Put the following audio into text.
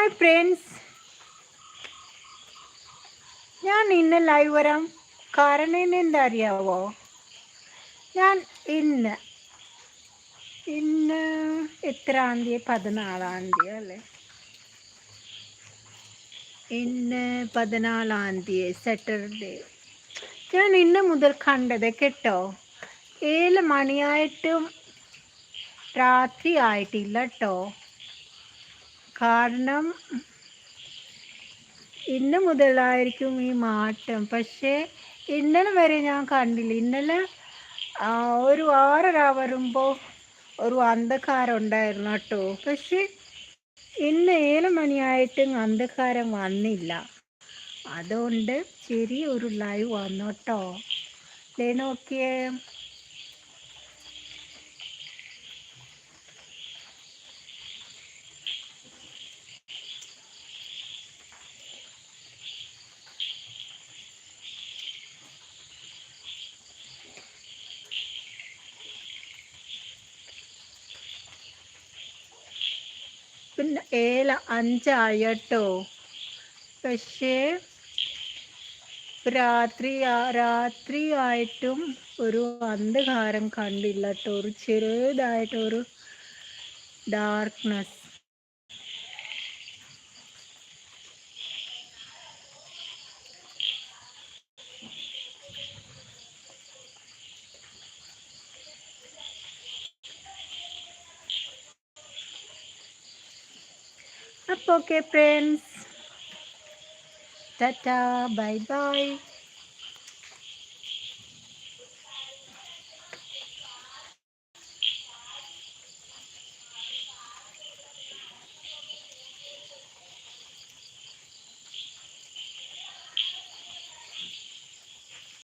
Hi friends ഞാൻ ഇന്ന് live വരാം. കാരണം എന്താ അറിയാവോ? ഞാൻ ഇന്ന് ഇന്ന് എത്രാം തീയതി? പതിനാലാം തീയതി അല്ലേ? ഇന്ന് പതിനാലാം തീയതി സാറ്റർഡേ ഞാൻ ഇന്ന് മുതൽ കണ്ടത് കേട്ടോ ഏഴ് മണിയായിട്ടും രാത്രി ആയിട്ടില്ല കേട്ടോ. കാരണം ഇന്ന് മുതലായിരിക്കും ഈ മാറ്റം. പക്ഷേ ഇന്നലെ വരെ ഞാൻ കണ്ടില്ല. ഇന്നലെ ഒരു ആറര വരുമ്പോൾ ഒരു അന്ധകാരം ഉണ്ടായിരുന്നു കേട്ടോ. പക്ഷേ ഇന്ന് ഏഴ് മണിയായിട്ടും അന്ധകാരം വന്നില്ല. അതുകൊണ്ട് ശരി ഒരു ലൈവ് വന്നു കേട്ടോ. പിന്നെ ഏല അഞ്ചായി കേട്ടോ പക്ഷേ രാത്രി രാത്രി ആയിട്ടും ഒരു അന്ധകാരം കണ്ടില്ല കേട്ടോ ഒരു ചെറുതായിട്ടൊരു ഡാർക്ക്നെസ് അപ്പോൾ okay friends tata bye bye